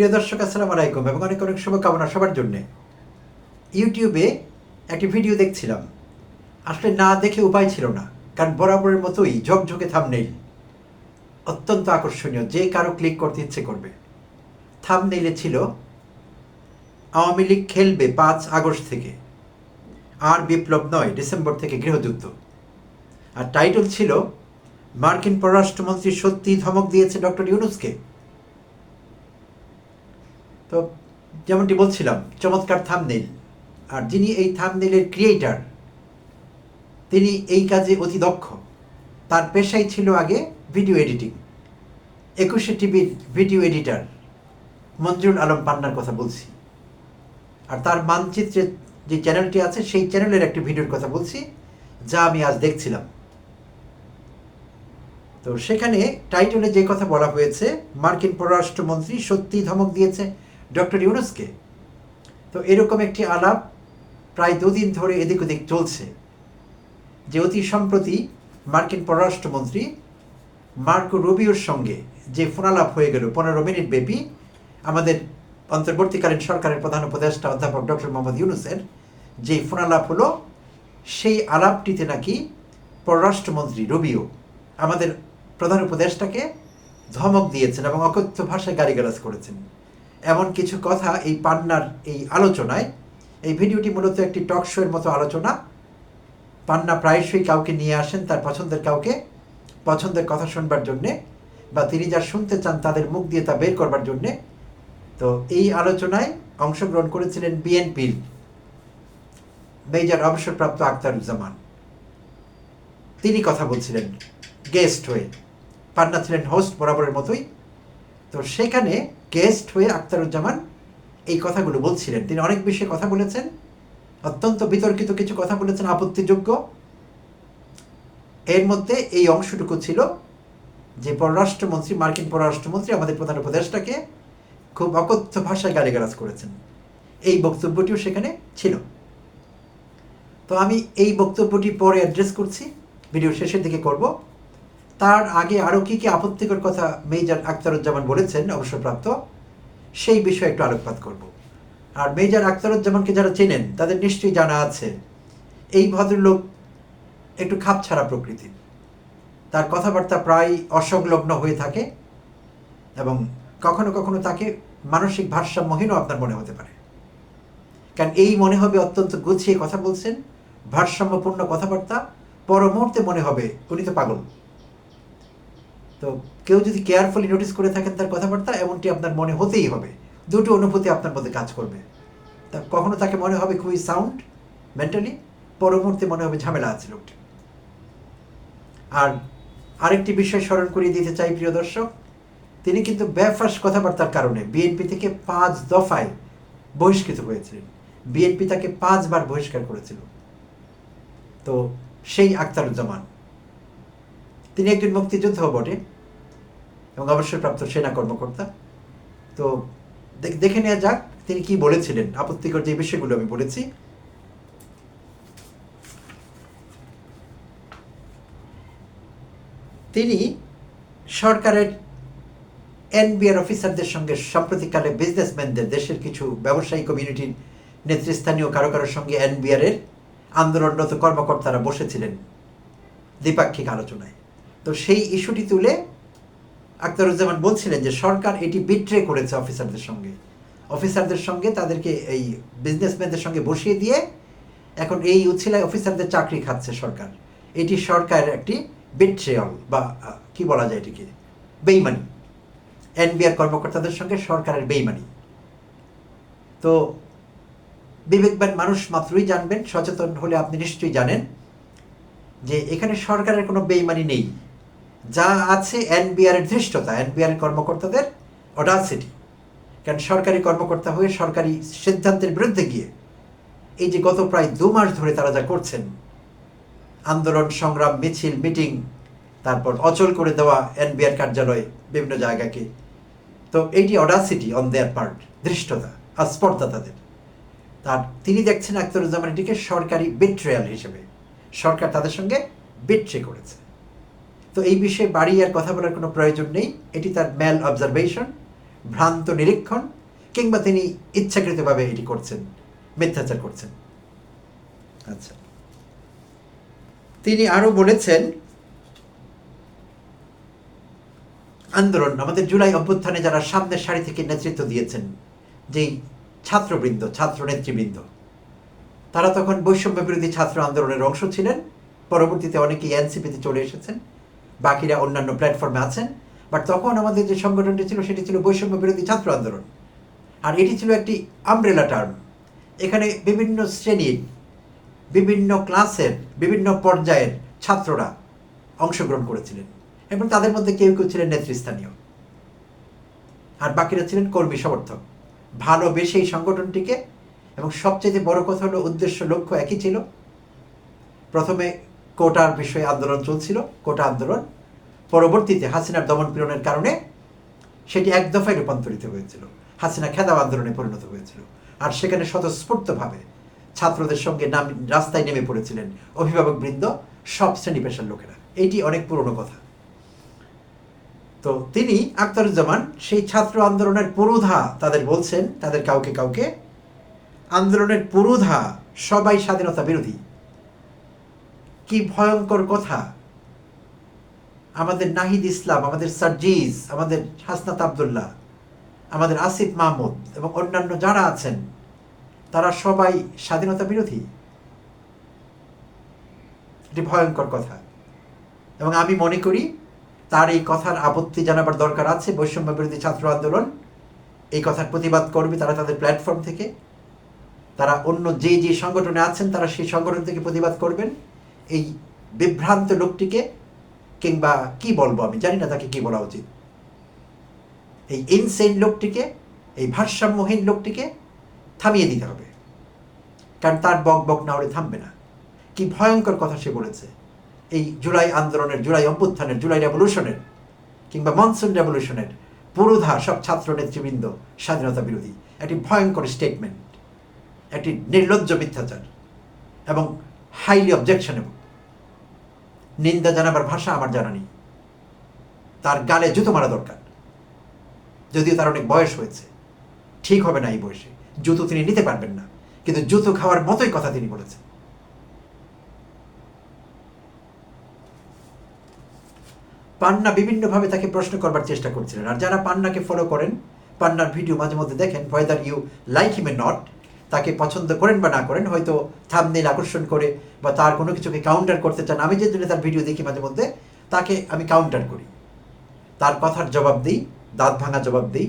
প্রিয় দর্শক, আসসালামু আলাইকুম এবং অনেক অনেক শুভকামনা সবার জন্যে। ইউটিউবে একটি ভিডিও দেখছিলাম। আসলে না দেখে উপায় ছিল না, কারণ বরাবরের মতোই ঝকঝকে থামনেইল অত্যন্ত আকর্ষণীয়, যে কারও ক্লিক করতে ইচ্ছে করবে। থাম থামনেইলে ছিল, আওয়ামী লীগ খেলবে পাঁচ আগস্ট থেকে। আর বিপ্লব নয়, ডিসেম্বর থেকে গৃহযুদ্ধ। আর টাইটেল ছিল, মার্কিন পররাষ্ট্রমন্ত্রী সত্যি ধমক দিয়েছে ডক্টর ইউনুসকে। তো যেমনটি বলছিলাম, চমৎকার থামনেইল আর যিনি এই থামনেইলের ক্রিয়েটার তিনি এই কাজে অতি দক্ষ। তার পেশাই ছিল আগে ভিডিও এডিটিং একুশে টিভির ভিডিও এডিটার মঞ্জুর আলম পান্নার কথা বলছি। আর তার মানচিত্রে যে চ্যানেলটি আছে, সেই চ্যানেলের একটি ভিডিওর কথা বলছি, যা আমি আজ দেখছিলাম। তো সেখানে টাইটেলে যে কথা বলা হয়েছে, মার্কিন পররাষ্ট্রমন্ত্রী সত্যি ধমক দিয়েছে। ডক্টর ইউনুসকে। তো এরকম একটি আলাপ প্রায় দুদিন ধরে এদিক ওদিক চলছে, যে অতি সম্প্রতি মার্কিন পররাষ্ট্রমন্ত্রী মার্কো রুবিওর সঙ্গে যে ফোনালাপ হয়ে গেল পনেরো মিনিট ব্যাপী, আমাদের অন্তর্বর্তীকালীন সরকারের প্রধান উপদেষ্টা অধ্যাপক ডক্টর মোহাম্মদ ইউনুসের যে ফোনালাপ হলো, সেই আলাপটিতে নাকি পররাষ্ট্রমন্ত্রী রুবিও আমাদের প্রধান উপদেষ্টাকে ধমক দিয়েছেন এবং অকথ্য ভাষায় গালিগালাজ করেছেন। এমন কিছু কথা এই পান্নার এই আলোচনায়। এই ভিডিওটি মূলত একটি টক শো এর মতো আলোচনা। পান্না প্রায়শই কাউকে নিয়ে আসেন তার পছন্দের কাউকে পছন্দের কথা শুনবার জন্যে বা তিনি যা শুনতে চান তাদের মুখ দিয়ে তা বের করবার জন্যে। তো এই আলোচনায় অংশগ্রহণ করেছিলেন বিএনপির মেজর অবসরপ্রাপ্ত আক্তারুজ্জামান তিনি কথা বলছিলেন গেস্ট হয়ে। পান্না ছিলেন হোস্ট বরাবরের মতোই। তো সেখানে গেস্ট হয়ে আক্তারুজ্জামান এই কথাগুলো বলছিলেন। তিনি অনেক বিষয়ে কথা বলেছেন, অত্যন্ত বিতর্কিত কিছু কথা বলেছেন, আপত্তিযোগ্য। এর মধ্যে এই অংশটুকু ছিল যে পররাষ্ট্রমন্ত্রী, মার্কিন পররাষ্ট্রমন্ত্রী, আমাদের প্রধান উপদেষ্টাকে খুব অকথ্য ভাষায় গালিগালাজ করেছেন। এই বক্তব্যটিও সেখানে ছিল। তো আমি এই বক্তব্যটি পরে অ্যাড্রেস করছি। ভিডিও শেষের দিকে করব। তার আগে আরও কী কী আপত্তিকর কথা মেজর আখতারুজ্জামান বলেছেন, অবসরপ্রাপ্ত, সেই বিষয়ে একটু আলোকপাত করব। আর মেজর আখতারুজ্জামানকে যারা চেনেন, তাদের নিশ্চয়ই জানা আছে, এই ভদ্রলোক একটু খাপছাড়া প্রকৃতির তার কথাবার্তা প্রায় অসংলগ্ন হয়ে থাকে এবং কখনো কখনো তাকে মানসিক ভারসাম্যহীনও আপনার মনে হতে পারে। কারণ এই মনে হবে অত্যন্ত গুছিয়ে কথা বলছেন, ভারসাম্যপূর্ণ কথাবার্তা পর মুহূর্তে মনে হবে উনি তো পাগল। তো কেউ যদি কেয়ারফুলি নোটিস করে থাকেন তার কথাবার্তা, এমনটি আপনার মনে হতেই হবে। দুটো অনুভূতি আপনার মধ্যে কাজ করবে। তা কখনো তাকে মনে হবে খুবই সাউন্ড মেন্টালি পর মুহূর্তে মনে হবে ঝামেলা আছে লোকটি আর আরেকটি বিষয় স্মরণ করিয়ে দিতে চাই, প্রিয় দর্শক। তিনি কিন্তু ব্যাফাস কথাবার্তার কারণে বিএনপি থেকে পাঁচ দফায় বহিষ্কৃত হয়েছিলেন। বিএনপি তাকে পাঁচবার বহিষ্কার করেছিল। তো সেই আক্তারুজ্জামান। তিনি একজন মুক্তিযোদ্ধাও বটে। এবং অবসরপ্রাপ্ত সেনা কর্মকর্তা। তো দেখে নেওয়া যাক তিনি কি বলেছিলেন। আপত্তিকর যে বিষয়গুলো আমি বলেছি। তিনি সরকারের এনবিআর অফিসারদের সঙ্গে সাম্প্রতিককালে বিজনেসম্যানদের দেশের কিছু ব্যবসায়ী কমিউনিটির নেতৃস্থানীয় কারও কারোর সঙ্গে এনবিআরের আন্দোলনরত কর্মকর্তারা বসেছিলেন দ্বিপাক্ষিক আলোচনায়। তো সেই ইস্যুটি তুলে আক্তারুজ্জামান বলছিলেন যে সরকার এটি বিট্রে করেছে অফিসারদের সঙ্গে। অফিসারদের সঙ্গে তাদেরকে এই বিজনেসম্যানদের সঙ্গে বসিয়ে দিয়ে এখন এই উচ্ছিলায় অফিসারদের চাকরি খাচ্ছে সরকার। এটি সরকারের একটি বিট্রেয়ল বা কি বলা যায় এটিকে? বেইমানি। এনবিআর কর্মকর্তাদের সঙ্গে সরকারের বেইমানি। তো বিবেকবান মানুষ মাত্রই জানবেন, সচেতন হলে আপনি নিশ্চয়ই জানেন যে এখানে সরকারের কোনো বেইমানি নেই। যা আছে এনবিআর এর ধৃষ্টতা, এনবিআর কর্মকর্তাদের অডাসিটি কারণ সরকারি কর্মকর্তা হয়ে সরকারি সিদ্ধান্তের বিরুদ্ধে গিয়ে এই যে গত প্রায় দু মাস ধরে তারা যা করছেন, আন্দোলন, সংগ্রাম, মিছিল, মিটিং, তারপর অচল করে দেওয়া এনবিআর কার্যালয় বিভিন্ন জায়গাকে। তো এইটি অডাসিটি অন দেয়ার পার্ট ধৃষ্টতা আর স্পর্ধা তাদের। তার তিনি দেখছেন আখতারুজ্জামান এটিকে সরকারি বিট্রেয়াল হিসেবে। সরকার তাদের সঙ্গে বিট্রে করেছে। তো এই বিষয়ে বাড়ি আর কথা বলার কোনো প্রয়োজন নেই। এটি তার ম্যাল অবজারভেশন ভ্রান্ত নিরীক্ষণ, কিংবা তিনি ইচ্ছাকৃতভাবে এটি করছেন, মিথ্যাচার করছেন। আচ্ছা। তিনি আরও বলেছেন, আন্দোলন আমাদের জুলাই অভ্যুত্থানে যারা সামনের সারি থেকে নেতৃত্ব দিয়েছেন, যেই ছাত্রবৃন্দ ছাত্র নেতৃবৃন্দ তারা তখন বৈষম্য বিরোধী ছাত্র আন্দোলনের অংশ ছিলেন। পরবর্তীতে অনেকেই এনসিপিতে চলে এসেছেন। বাকিরা অন্যান্য প্ল্যাটফর্মে আছেন বাট তখন আমাদের যে সংগঠনটি ছিল, সেটি ছিল বৈষম্য বিরোধী ছাত্র আন্দোলন। আর এটি ছিল একটি আমব্রেলা টার্ম এখানে বিভিন্ন শ্রেণির, বিভিন্ন ক্লাসের বিভিন্ন পর্যায়ের ছাত্ররা অংশগ্রহণ করেছিলেন, এবং তাদের মধ্যে কেউ কেউ ছিলেন নেতৃস্থানীয়। আর বাকিরা ছিলেন কর্মী সমর্থক। ভালোবেসে এই সংগঠনটিকে, এবং সবচেয়ে বড় কথা হলো, উদ্দেশ্য, লক্ষ্য একই ছিল। প্রথমে কোটার বিষয়ে আন্দোলন চলছিল, কোটা আন্দোলন। পরবর্তীতে হাসিনার দমন পীড়নের কারণে সেটি এক দফায় রূপান্তরিত হয়েছিল। হাসিনা খেদাব আন্দোলনে পরিণত হয়েছিল। আর সেখানে স্বতঃস্ফূর্তভাবে ছাত্রদের সঙ্গে নাম, রাস্তায় নেমে পড়েছিলেন অভিভাবক বৃন্দ, সব শ্রেণি পেশার লোকেরা। এটি অনেক পুরনো কথা। তো তিনি আখতারুজ্জামান, সেই ছাত্র আন্দোলনের পুরোধা তাদের বলছেন, তাদের কাউকে কাউকে, আন্দোলনের পুরোধা সবাই স্বাধীনতা বিরোধী। কি ভয়ঙ্কর কথা? আমাদের নাহিদ ইসলাম, আমাদের সার্জিজ আমাদের হাসনাত আবদুল্লাহ, আমাদের আসিফ মাহমুদ এবং অন্যান্য যারা আছেন, তারা সবাই স্বাধীনতা বিরোধী। এটি ভয়ঙ্কর কথা। এবং আমি মনে করি, তার এই কথার আপত্তি জানাবার দরকার আছে, বৈষম্য বিরোধী ছাত্র আন্দোলন। এই কথার প্রতিবাদ করবে তারা তাদের প্ল্যাটফর্ম থেকে। তারা অন্য যে যে সংগঠনে আছেন, তারা সেই সংগঠন থেকে প্রতিবাদ করবেন। এই বিভ্রান্ত লোকটিকে কিংবা কি বলব আমি? জানি না তাকে কি বলা উচিত। এই ইনসেন লোকটিকে, এই ভারসাম্যহীন লোকটিকে থামিয়ে দিতে হবে। কারণ তার বক বক না হলে থামবে না। কি ভয়ঙ্কর কথা সে বলেছে। এই জুলাই আন্দোলনের, জুলাই অভ্যুত্থানের, জুলাই রেভলিউশনের কিংবা মনসুন রেভলিউশনের পুরোধা সব ছাত্র নেতৃবৃন্দ স্বাধীনতা বিরোধী, একটি ভয়ঙ্কর স্টেটমেন্ট একটি নির্লজ্জ মিথ্যাচার এবং হাইলি অবজেকশনেবল নিন্দা জানাবার ভাষা আমার জানা নেই। তার গালে জুতো মারা দরকার। যদিও তার অনেক বয়স হয়েছে। ঠিক হবে না এই বয়সে। জুতো তিনি নিতে পারবেন না। কিন্তু জুতো খাওয়ার মতোই কথা তিনি বলেছেন। পান্না বিভিন্নভাবে তাকে প্রশ্ন করবার চেষ্টা করছিলেন। আর যারা পান্নাকে ফলো করেন, পান্নার ভিডিও মাঝে মধ্যে দেখেন whether you like him or not তাকে পছন্দ করেন বা না করেন, হয়তো থামনেল আকর্ষণ করে বা তার কোনো কিছুকে কাউন্টার করতে চান। আমি যে তার ভিডিও দেখি মাঝে মধ্যে, তাকে আমি কাউন্টার করি। তার কথার জবাব দিই, দাঁত ভাঙা জবাব দিই,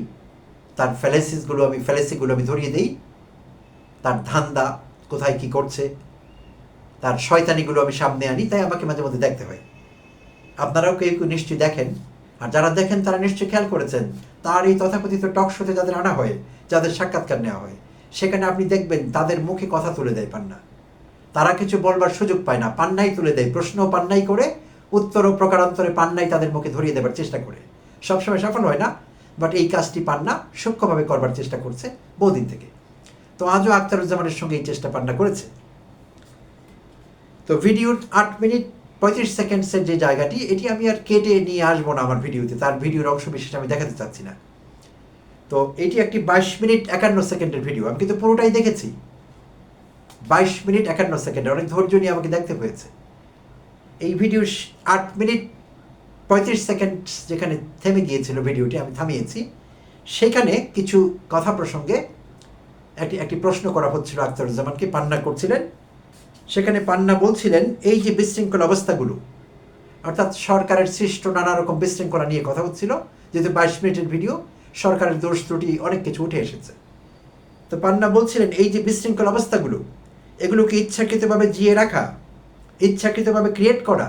তার ফ্যালেসিসগুলো আমি ফ্যালেসিগুলো আমি ধরিয়ে দিই, তার ধান্দা কোথায় কি করছে, তার শয়তানিগুলো আমি সামনে আনি, তাই আমাকে মাঝে মধ্যে দেখতে হয়। আপনারাও কেউ কেউ নিশ্চয়ই দেখেন, আর যারা দেখেন তারা নিশ্চয়ই খেয়াল করেছেন, তার এই তথাকথিত টক শোতে যাদের আনা হয়, যাদের সাক্ষাৎকার নেওয়া হয় সেখানে আপনি দেখবেন তাদের মুখে কথা তুলে দেয় পান্না। তারা কিছু বলবার সুযোগ পায় না, পান্নাই তুলে দেয়। প্রশ্ন পান্নাই করে উত্তর ও প্রকারান্তরে পান্নাই তাদের মুখে ধরিয়ে দেবার চেষ্টা করে। সবসময় সফল হয় না বাট এই কাজটি পান্না সূক্ষ্মভাবে করবার চেষ্টা করছে বহুদিন থেকে। তো আজও আখতারুজ্জামানের সঙ্গে এই চেষ্টা পান্না করেছে। তো ভিডিওর আট মিনিট পঁয়ত্রিশ সেকেন্ডসের যে জায়গাটি, এটি আমি আর কেটে নিয়ে আসব না আমার ভিডিওতে। তার ভিডিওর অংশ বিশেষ আমি দেখাতে চাচ্ছি না। তো এটি একটি বাইশ মিনিট একান্ন সেকেন্ডের ভিডিও আমি কিন্তু পুরোটাই দেখেছি। বাইশ মিনিট একান্ন সেকেন্ড। অনেক ধৈর্য নিয়ে আমাকে দেখতে হয়েছে। এই ভিডিও আট মিনিট পঁয়ত্রিশ সেকেন্ড যেখানে থেমে গিয়েছিল ভিডিওটি আমি থামিয়েছি। সেখানে কিছু কথা প্রসঙ্গে একটি একটি প্রশ্ন করা হচ্ছিল আখতারুজ্জামানকে। পান্না করছিলেন। সেখানে পান্না বলছিলেন, এই যে বিশৃঙ্খল অবস্থাগুলো, অর্থাৎ সরকারের সৃষ্ট নানা রকম বিশৃঙ্খলা নিয়ে কথা হচ্ছিল, যেহেতু বাইশ মিনিটের ভিডিও সরকারের দোষ ত্রুটি অনেক কিছু উঠে এসেছে। তো পান্না বলছিলেন, এই যে বিশৃঙ্খল অবস্থাগুলো, এগুলোকে ইচ্ছাকৃতভাবে জিয়ে রাখা, ইচ্ছাকৃতভাবে ক্রিয়েট করা,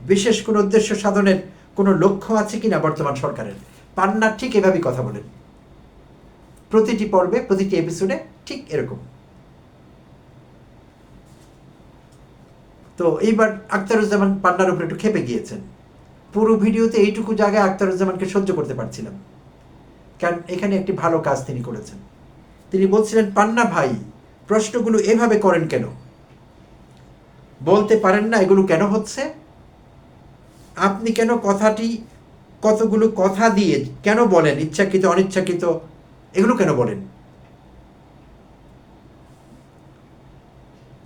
বিশেষ কোনো উদ্দেশ্য সাধনের কোনো লক্ষ্য আছে কিনা বর্তমান সরকারের? পান্না ঠিক এভাবেই কথা বলেন। প্রতিটি পর্বে, প্রতিটি এপিসোডে ঠিক এরকম। তো এইবার আখতারুজ্জামান পান্নার উপরে একটু খেপে গিয়েছেন। পুরো ভিডিওতে এইটুকু জায়গায় আখতারুজ্জামানকে সহ্য করতে পারছিলাম। কারণ এখানে একটি ভালো কাজ তিনি করেছেন। তিনি বলছিলেন, পান্না ভাই, প্রশ্নগুলো এভাবে করেন কেন? বলতে পারেন না এগুলো কেন হচ্ছে? আপনি কেন কথাটি, কতগুলো কথা দিয়ে কেন বলেন? ইচ্ছাকৃত, অনিচ্ছাকৃত, এগুলো কেন বলেন?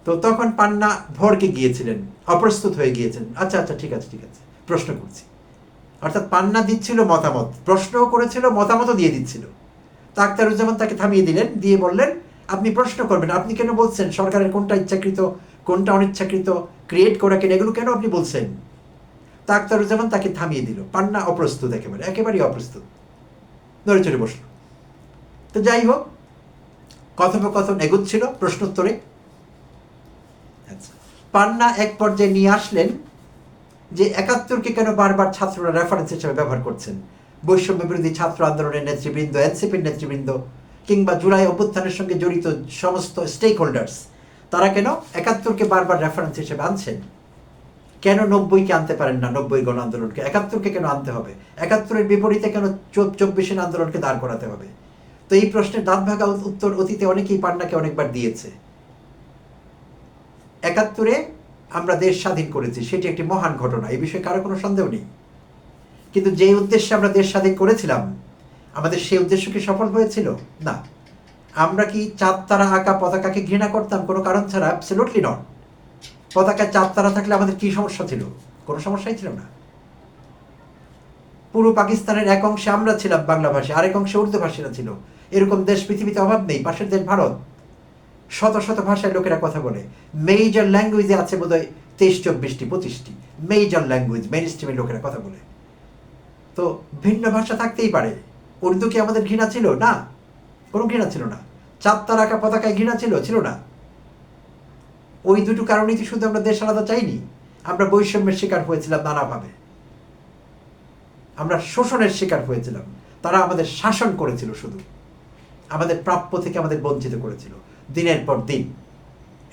তো তখন পান্না ভরকে গিয়েছিলেন, অপ্রস্তুত হয়ে গিয়েছেন। আচ্ছা আচ্ছা ঠিক আছে ঠিক আছে, প্রশ্ন করছি। অর্থাৎ পান্না দিচ্ছিল মতামত, প্রশ্নও করেছিল, মতামতও দিয়ে দিচ্ছিল। তা আক্তারুজ্জামান তাকে থামিয়ে দিলেন, দিয়ে বললেন, আপনি প্রশ্ন করবেন, আপনি কেন বলছেন? সরকারের কোনটা ইচ্ছাকৃত, কোনটা অনিচ্ছাকৃত? ক্রিয়েট করা কেন? এগুলো কেন আপনি বলছেন? তা আক্তারুজ্জামান তাকে থামিয়ে দিল। পান্না অপ্রস্তুত একেবারে, একেবারেই অপ্রস্তুত। নড়ে চড়ে বসল। তো যাই হোক, কথোপকথন এগুচ্ছিল প্রশ্নোত্তরে। আচ্ছা। পান্না এক পর্যায়ে নিয়ে আসলেন যে একাত্তরকে কেন বারবার ছাত্ররা রেফারেন্স হিসেবে ব্যবহার করছেন? বৈষম্য বিরোধী ছাত্র আন্দোলনের নেতৃবৃন্দ এনসিপির নেতৃবৃন্দ, কিংবা জুলাই অভ্যুত্থানের সঙ্গে জড়িত সমস্ত স্টেক হোল্ডার্স তারা কেন একাত্তরকে বারবার রেফারেন্স হিসেবে আনছেন? কেন নব্বইকে আনতে পারেন না নব্বই গণ আন্দোলনকে? একাত্তরকে কেন আনতে হবে? একাত্তরের বিপরীতে কেন চব্বিশের আন্দোলনকে দাঁড় করাতে হবে? তো এই প্রশ্নের দাঁত ভাগা উত্তর অতীতে অনেকেই পান্নাকে অনেকবার দিয়েছে। একাত্তরে আমরা দেশ স্বাধীন করেছি, সেটি একটি মহান ঘটনা, এই বিষয়ে কারও কোনো সন্দেহ নেই। কিন্তু যে উদ্দেশ্যে আমরা দেশ স্বাধীন করেছিলাম, আমাদের সেই উদ্দেশ্য কি সফল হয়েছিল? না। আমরা কি চাঁদ, তারা, আঁকা পতাকাকে ঘৃণা করতাম? কোনো কারণ ছাড়া অ্যাবসলিউটলি নট পতাকায় চাঁদ, তারা থাকলে আমাদের কি সমস্যা ছিল? কোনো সমস্যাই ছিল না। পুরো পাকিস্তানের এক অংশে আমরা ছিলাম বাংলা ভাষী আরেক অংশে উর্দু ভাষীরা ছিল। এরকম দেশ, পৃথিবীতে অভাব নেই। পাশের দেশ ভারত। শত শত ভাষায় লোকেরা কথা বলে। মেজর ল্যাঙ্গুয়েজে আছে বোধ হয় তেইশ, চব্বিশটি, পঁচিশটি। মেজর ল্যাঙ্গুয়েজ মেন স্ট্রিমের লোকেরা কথা বলে। তো ভিন্ন ভাষা থাকতেই পারে। উর্দু কি আমাদের ঘৃণা ছিল? না। কোনো ঘৃণা ছিল না। চাঁদতা রাখা পতাকায় ঘৃণা ছিল? ছিল না। ওই দুটো কারণেই কি শুধু আমরা দেশ আলাদা চাইনি। আমরা বৈষম্যের শিকার হয়েছিলাম নানাভাবে। আমরা শোষণের শিকার হয়েছিলাম। তারা আমাদের শাসন করেছিল শুধু। আমাদের প্রাপ্য থেকে আমাদের বঞ্চিত করেছিল। দিনের পর দিন।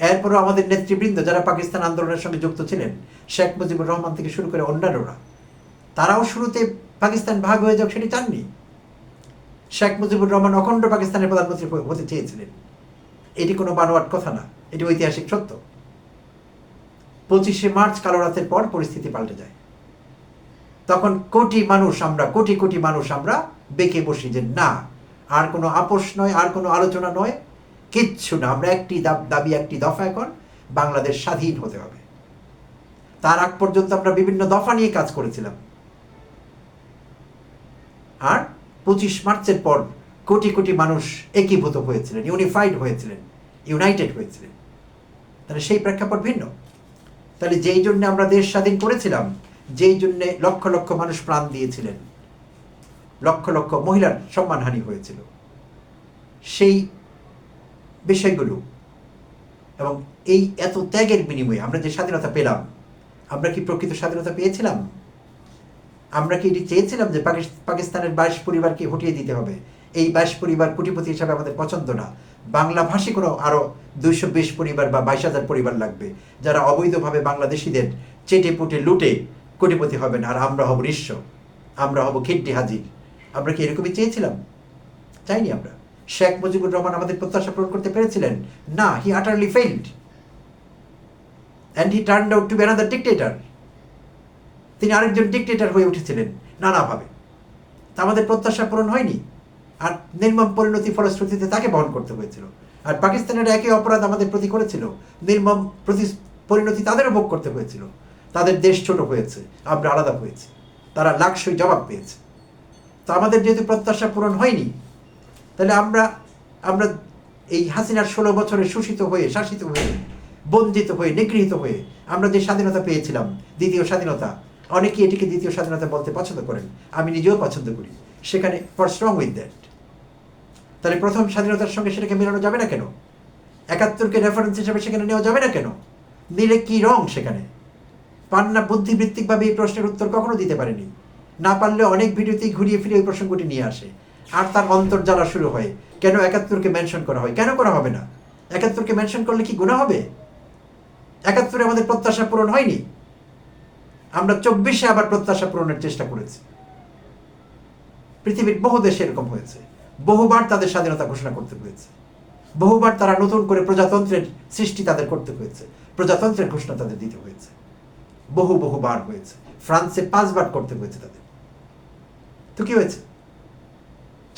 এরপরও আমাদের নেতৃবৃন্দ যারা পাকিস্তান আন্দোলনের সঙ্গে যুক্ত ছিলেন, শেখ মুজিবুর রহমান থেকে শুরু করে অন্যান্যরা, তারাও শুরুতে পাকিস্তান ভাগ হয়ে যাক সেটি চাননি। শেখ মুজিবুর রহমান অখণ্ড পাকিস্তানের প্রধানমন্ত্রী হতে চেয়েছিলেন। এটি কোনো বানোয়াট কথা না, এটি ঐতিহাসিক সত্য। পঁচিশে মার্চ কালো রাতের পর পরিস্থিতি পাল্টে যায়। তখন কোটি মানুষ আমরা, কোটি কোটি মানুষ আমরা বেঁকে বসি যে না, আর কোনো আপোষ নয়, আর কোনো আলোচনা নয় কিচ্ছু না। আমরা একটি দাবি একটি দফা এখন বাংলাদেশ স্বাধীন হতে হবে। তার আগ পর্যন্ত আমরা বিভিন্ন দফা নিয়ে কাজ করেছিলাম। আর পঁচিশ মার্চের পর কোটি কোটি মানুষ একীভূত হয়েছিলেন ইউনিফাইড হয়েছিলেন ইউনাইটেড হয়েছিলেন। তাহলে সেই প্রেক্ষাপট ভিন্ন। তাহলে যেই জন্য আমরা দেশ স্বাধীন করেছিলাম, যেই জন্যে লক্ষ লক্ষ মানুষ প্রাণ দিয়েছিলেন, লক্ষ লক্ষ মহিলার সম্মানহানি হয়েছিল, সেই বিষয়গুলো। এবং এই এত ত্যাগের বিনিময়ে আমরা যে স্বাধীনতা পেলাম, আমরা কি প্রকৃত স্বাধীনতা পেয়েছিলাম? আমরা কি এটি চেয়েছিলাম যে পাকিস্তানের বাইশ পরিবারকে হটিয়ে দিতে হবে? এই বাইশ পরিবার কোটিপতি হিসাবে আমাদের পছন্দ না। বাংলা ভাষী কোনো আরও দুইশো বিশ পরিবার বা বাইশ হাজার পরিবার লাগবে, যারা অবৈধভাবে বাংলাদেশিদের চেটে পুটে লুটে কোটিপতি হবেন আর আমরা হব নিঃস্ব। আমরা হব খিড্ডি হাজির। আমরা কি এরকমই চেয়েছিলাম? চাইনি আমরা। শেখ মুজিবুর রহমান আমাদের প্রত্যাশা পূরণ করতে পেরেছিলেন? না he utterly failed and he turn out to be another dictator তিনি আরেকজন ডিকটেটার হয়ে উঠেছিলেন, নানাভাবে। তা আমাদের প্রত্যাশা পূরণ হয়নি। আর নির্মম পরিণতি ফলশ্রুতিতে তাকে বহন করতে হয়েছিল। আর পাকিস্তানের একই অপরাধ আমাদের প্রতি করেছিল। নির্মম প্রতি পরিণতি তাদেরও ভোগ করতে হয়েছিল। তাদের দেশ ছোট হয়েছে, আমরা আলাদা হয়েছি। তারা লাকসই জবাব পেয়েছে। তো আমাদের যেহেতু প্রত্যাশা পূরণ হয়নি তাহলে আমরা আমরা এই হাসিনার ষোলো বছরে শোষিত হয়ে, শাসিত হয়ে, বঞ্চিত হয়ে, নিগৃহীত হয়ে আমরা যে স্বাধীনতা পেয়েছিলাম, দ্বিতীয় স্বাধীনতা, অনেকেই এটিকে দ্বিতীয় স্বাধীনতা বলতে পছন্দ করেন। আমি নিজেও পছন্দ করি। সেখানে ফর স্ট্রং উইথ দ্যাট। তাহলে প্রথম স্বাধীনতার সঙ্গে সেটাকে মেলানো যাবে না কেন? একাত্তরকে রেফারেন্স হিসেবে সেখানে নেওয়া যাবে না কেন? নিলে কি রং সেখানে? পান্না বুদ্ধিবৃত্তিকভাবে এই প্রশ্নের উত্তর কখনো দিতে পারেনি। না পারলে অনেক ভিডিওতেই ঘুরিয়ে ফিরে ওই প্রসঙ্গটি নিয়ে আসে। আর তার অন্তর্জালা শুরু হয়। কেন একাত্তরকে মেনশন করা হয়? কেন করা হবে না? একাত্তরকে মেনশন করলে কি গুণা হবে? একাত্তরে আমাদের প্রত্যাশা পূরণ হয়নি? আমরা চব্বিশে আবার প্রত্যাশা পূরণের চেষ্টা করেছি। পৃথিবীর বহু দেশে এরকম হয়েছে। বহুবার তাদের স্বাধীনতা ঘোষণা করতে হয়েছে। বহুবার তারা নতুন করে প্রজাতন্ত্রের সৃষ্টি তাদের করতে হয়েছে। প্রজাতন্ত্রের ঘোষণা তাদের দিতে হয়েছে। বহু বহুবার হয়েছে। ফ্রান্সে পাঁচবার করতে হয়েছে তাদের। তো কি হয়েছে?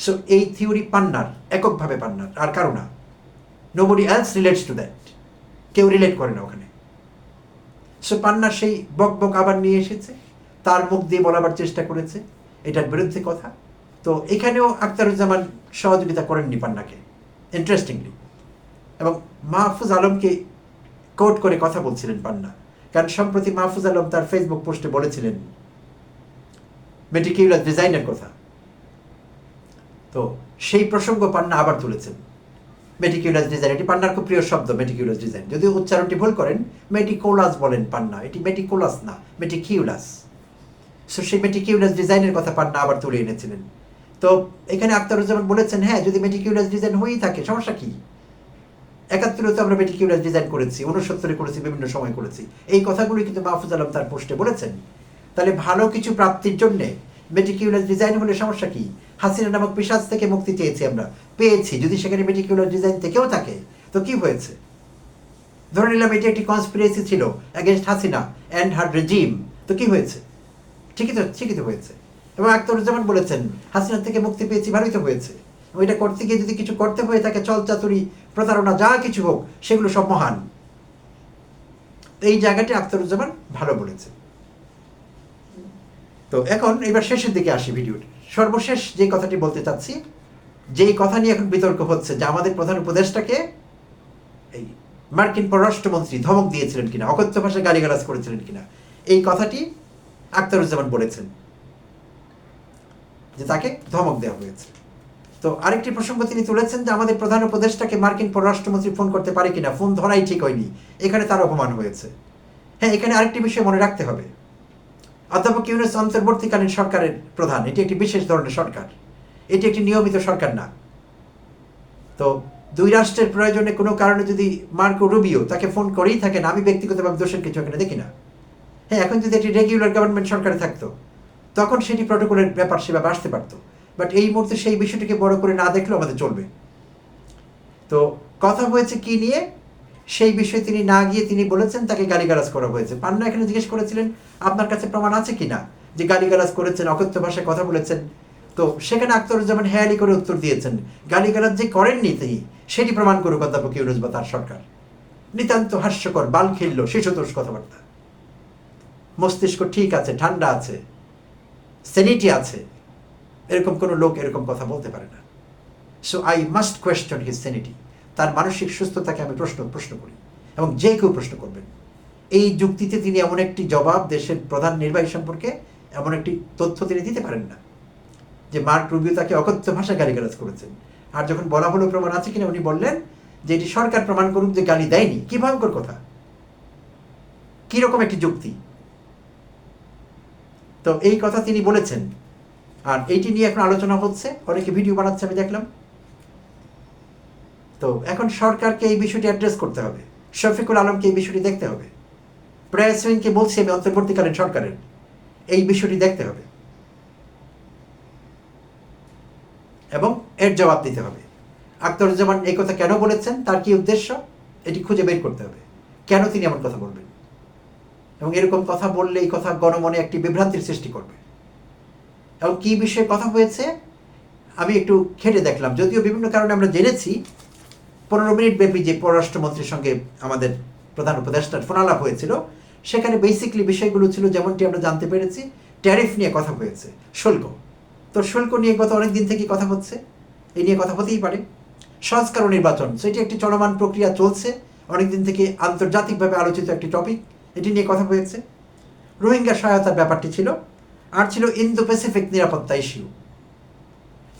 সো এই থিওরি পান্নার, এককভাবে পান্নার, আর কারও না। Nobody else relates to that কেউ রিলেট করে না ওখানে। সো পান্নার সেই বক বক আবার নিয়ে এসেছে। তার মুখ দিয়ে বলাবার চেষ্টা করেছে। এটার বিরুদ্ধে কথা। তো, এখানেও আখতারুজ্জামান সহযোগিতা করেননি পান্নাকে। ইন্টারেস্টিংলি এবং মাহফুজ আলমকে কোট করে কথা বলছিলেন পান্না। কারণ সম্প্রতি মাহফুজ আলম তার ফেসবুক পোস্টে বলেছিলেন মেটিকিউলার ডিজাইনের কথা? তো সেই প্রসঙ্গ পান্না আবার তুলেছেন। মেটিকিউলাস ডিজাইন, এটি পান্নার খুব প্রিয় শব্দ, মেটিকিউলাস ডিজাইন। যদি উচ্চারণটি ভুল করেন, মেটিকোলাস বলেন পান্না, এটি মেটিকোলাস না, মেটিকিউলাস। সো সেই মেটিকিউলাস ডিজাইনের কথা পান্না আবার তুলে এনেছিলেন। তো এখানে আক্তারুজ্জামান বলেছেন হ্যাঁ যদি মেটিকিউলাস ডিজাইন হয়েই থাকে, সমস্যা কী? একাত্তরে তো আমরা মেটিকিউলাস ডিজাইন করেছি উনসত্তরে করেছি, বিভিন্ন সময় করেছি। এই কথাগুলি কিন্তু মাহফুজ আলম তার পোস্টে বলেছেন। তাহলে ভালো কিছু প্রাপ্তির জন্যে মেটিকিউলাস ডিজাইন হলে সমস্যা কি? হাসিনা নামক পিসাজ থেকে মুক্তি চেয়েছি আমরা। পেয়েছি, যদি সেখানে মেটিকিউলার ডিজাইন থেকেও থাকে। তো কি হয়েছে? ধরে নিলাম এটি একটি কনস্পিরেসি ছিল against Hasina and her regime তো কি হয়েছে? ঠিকই তো ঠিকই তো হয়েছে। এবং আক্তারুজ্জামান বলেছেন, হাসিনা থেকে মুক্তি পেয়েছি, ভালোই তো হয়েছে। ওইটা করতে গিয়ে যদি কিছু করতে হয়ে থাকে, চল চাতুরি, প্রতারণা, যা কিছু হোক, সেগুলো সব মহান। এই জায়গাটি আক্তারুজ্জামান ভালো বলেছে তো এখন এবার শেষের দিকে আসি ভিডিওটি সর্বশেষ যে কথাটি বলতে চাচ্ছি, যেই কথা নিয়ে এখন বিতর্ক হচ্ছে, যে আমাদের প্রধান উপদেষ্টাকে এই মার্কিন পররাষ্ট্রমন্ত্রী ধমক দিয়েছিলেন কিনা, অকথ্য ভাষায় গালিগালাজ করেছিলেন কিনা, এই কথাটি আক্তারুজ্জামান বলেছেন যে তাকে ধমক দেওয়া হয়েছে। তো আরেকটি প্রসঙ্গ তিনি তুলেছেন যে আমাদের প্রধান উপদেষ্টাকে মার্কিন পররাষ্ট্রমন্ত্রী ফোন করতে পারে কিনা, ফোন ধরাই ঠিক হয়নি, এখানে তার অপমান হয়েছে। হ্যাঁ এখানে আরেকটি বিষয় মনে রাখতে হবে। অধ্যাপক ইউনুস অন্তর্বর্তীকালীন সরকারের প্রধান। এটি একটি বিশেষ ধরনের সরকার। এটি একটি নিয়মিত সরকার না। তো দুই রাষ্ট্রের প্রয়োজনে কোনো কারণে যদি মার্কো রুবিও তাকে ফোন করেই থাকেন, আমি ব্যক্তিগতভাবে দোষের কিছু এখানে দেখি না। হ্যাঁ এখন যদি একটি রেগুলার গভর্নমেন্ট সরকারে থাকতো, তখন সেটি প্রটোকলের ব্যাপার সেভাবে আসতে পারতো। বাট এই মুহূর্তে সেই বিষয়টিকে বড় করে না দেখলেও আমাদের চলবে। তো কথা হয়েছে কি নিয়ে? সেই বিষয়ে তিনি না গিয়ে তিনি বলেছেন, তাকে গালিগালাজ করা হয়েছে। পান্না এখানে জিজ্ঞেস করেছিলেন, আপনার কাছে প্রমাণ আছে কি না যে গালিগালাজ করেছেন, অকথ্য ভাষায় কথা বলেছেন। তো সেখানে আক্তারুজ্জামান হেয়ালি করে উত্তর দিয়েছেন, গালিগালাজ যে করেননি তিনি, সেটি প্রমাণ করুক অধ্যাপক ইউনুস বা তার সরকার। নিতান্ত হাস্যকর, বাল খেলল, শিশুতোষ কথাবার্তা। মস্তিষ্ক ঠিক আছে, ঠান্ডা আছে সেনিটি আছে। এরকম কোনো লোক এরকম কথা বলতে পারে না। So I must question his sanity তার মানসিক সুস্থতাকে আমি প্রশ্ন প্রশ্ন করি এবং যে কেউ প্রশ্ন করবেন এই যুক্তিতে তিনি এমন একটি জবাব দেশের প্রধান নির্বাহী সম্পর্কে এমন একটি তথ্য তিনি দিতে পারেন না। যে মার্ক রুবিও তাকে অকথ্য ভাষা গালিগালাজ করেছেন। আর যখন বলা হলো প্রমাণ আছে কিনা উনি বললেন যে এটি সরকার প্রমাণ করুক যে গালি দেয়নি। কি ভয়ঙ্কর কথা। কীরকম একটি যুক্তি। তো এই কথা তিনি বলেছেন। আর এইটি নিয়ে এখন আলোচনা হচ্ছে। অনেকে ভিডিও বানাচ্ছে, আমি দেখলাম। তো এখন সরকারকে এই বিষয়টি অ্যাড্রেস করতে হবে। শফিকুল আলমকে এই বিষয়টি দেখতে হবে। প্রায় সিংকে বলছি আমি, অন্তর্বর্তীকালীন সরকারের। এই বিষয়টি দেখতে হবে। এবং এর জবাব দিতে হবে। আক্তারুজ্জামান এই কথা কেন বলেছেন? তার কি উদ্দেশ্য? এটি খুঁজে বের করতে হবে। কেন তিনি এমন কথা বলবেন? এবং এরকম কথা বললে এই কথা গণমনে একটি বিভ্রান্তির সৃষ্টি করবে। এবং কী বিষয়ে কথা হয়েছে? আমি একটু খেটে দেখলাম। যদিও বিভিন্ন কারণে আমরা জেনেছি পনেরো মিনিট ব্যাপী যে পররাষ্ট্রমন্ত্রীর সঙ্গে আমাদের প্রধান উপদেষ্টার ফোনালাপ হয়েছিল, সেখানে বেসিকলি বিষয়গুলো ছিল যেমনটি আমরা জানতে পেরেছি ট্যারিফ নিয়ে কথা হয়েছে, শুল্ক। তো শুল্ক নিয়ে গত অনেক দিন থেকে কথা হচ্ছে এই নিয়ে কথা হতেই পারে। সংস্কার নির্বাচন সেটি একটি চলমান প্রক্রিয়া চলছে অনেক দিন থেকে আন্তর্জাতিকভাবে আলোচিত একটি টপিক এটি নিয়ে কথা হয়েছে। রোহিঙ্গা সহায়তার ব্যাপারটি ছিল, আর ছিল ইন্দো প্যাসিফিক নিরাপত্তা ইস্যু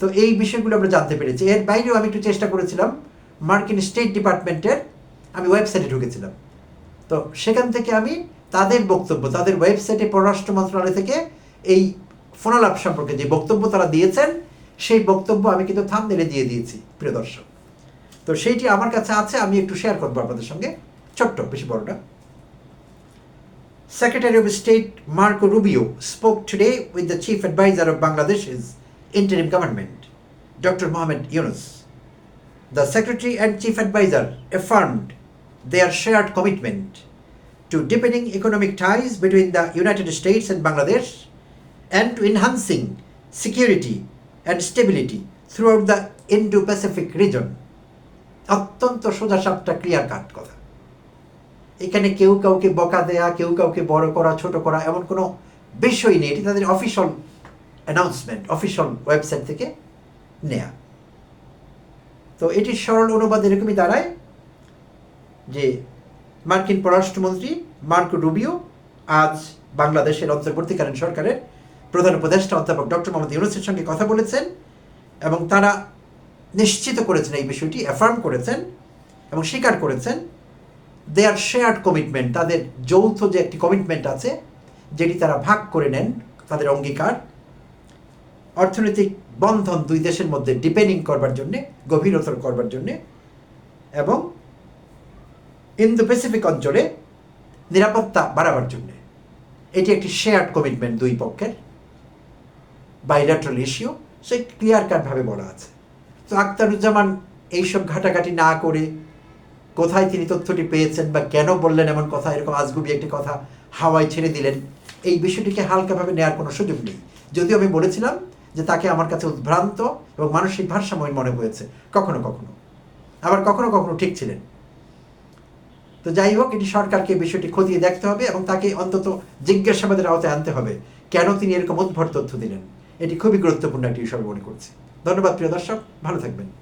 তো এই বিষয়গুলো আমরা জানতে পেরেছি। এর বাইরেও আমি একটু চেষ্টা করেছিলাম মার্কিন স্টেট ডিপার্টমেন্টের আমি ওয়েবসাইটে ঢুকেছিলাম তো সেখান থেকে আমি তাদের বক্তব্য তাদের ওয়েবসাইটে পররাষ্ট্র মন্ত্রণালয় থেকে এই ফোনালাপ সম্পর্কে যে বক্তব্য তারা দিয়েছেন সেই বক্তব্য আমি কিন্তু থামনেলে দিয়ে দিয়েছি প্রিয় দর্শক তো সেইটি আমার কাছে আছে আমি একটু শেয়ার করব আপনাদের সঙ্গে ছোট্ট বেশি বড়টা Secretary of State Marco Rubio spoke today with the chief advisor of Bangladesh's interim government, Dr. Mohamed Yunus. The secretary and chief advisor affirmed their shared commitment to deepening economic ties between the United States and Bangladesh and to enhancing stability throughout the Indo Pacific region অত্যন্ত সোজা সাপটা clear cut কথা এখানে কেউ কাউকে বকা দেয়া কেউ কাউকে বড় করা ছোট করা এমন কোনো বিষয় নেই এটি তাদের অফিসিয়াল অ্যানাউন্সমেন্ট অফিসিয়াল ওয়েবসাইট থেকে নেয়া তো এটির সরল অনুবাদ এরকমই দাঁড়ায় যে মার্কিন পররাষ্ট্রমন্ত্রী মার্কো রুবিও আজ বাংলাদেশের অন্তর্বর্তীকালীন সরকারের প্রধান উপদেষ্টা অধ্যাপক ডক্টর মোহাম্মদ ইউনুসের সঙ্গে কথা বলেছেন এবং তারা নিশ্চিত করেছেন এই বিষয়টি অ্যাফার্ম করেছেন এবং স্বীকার করেছেন দেয়ার শেয়ার্ড কমিটমেন্ট তাদের যৌথ যে একটি কমিটমেন্ট আছে, যেটি তারা ভাগ করে নেন তাদের অঙ্গীকার, অর্থনৈতিক বন্ধন দুই দেশের মধ্যে ডিপেন্ডিং করবার জন্যে, গভীরতর করবার জন্যে এবং ইন্দো প্যাসিফিক অঞ্চলে নিরাপত্তা বাড়াবার জন্যে। এটি একটি শেয়ার্ড কমিটমেন্ট দুই পক্ষের বাইল্যাট্রাল ইস্যু সে ক্লিয়ার কাটভাবে বলা আছে। তো আক্তারুজ্জামান এইসব ঘাটাঘাটি না করে কোথায় তিনি তথ্যটি পেয়েছেন বা কেন বললেন এমন কথা, এরকম আজগুবি একটি কথা হাওয়ায় ছেড়ে দিলেন, এই বিষয়টিকে হালকাভাবে নেওয়ার কোনো সুযোগ নেই। যদিও আমি বলেছিলাম যে তাকে আমার কাছে উদ্ভ্রান্ত এবং মানসিক ভারসাম্য মনে হয়েছে। কখনো কখনো। আবার কখনো কখনো ঠিক ছিলেন। তো যাই হোক, এটি সরকারকে বিষয়টি খতিয়ে দেখতে হবে এবং তাকে অন্তত জিজ্ঞাসাবাদের আওতায় আনতে হবে, কেন তিনি এরকম উদ্ভর তথ্য দিলেন। এটি খুবই গুরুত্বপূর্ণ একটি বিষয় মনে করছি। ধন্যবাদ, প্রিয় দর্শক। ভালো থাকবেন।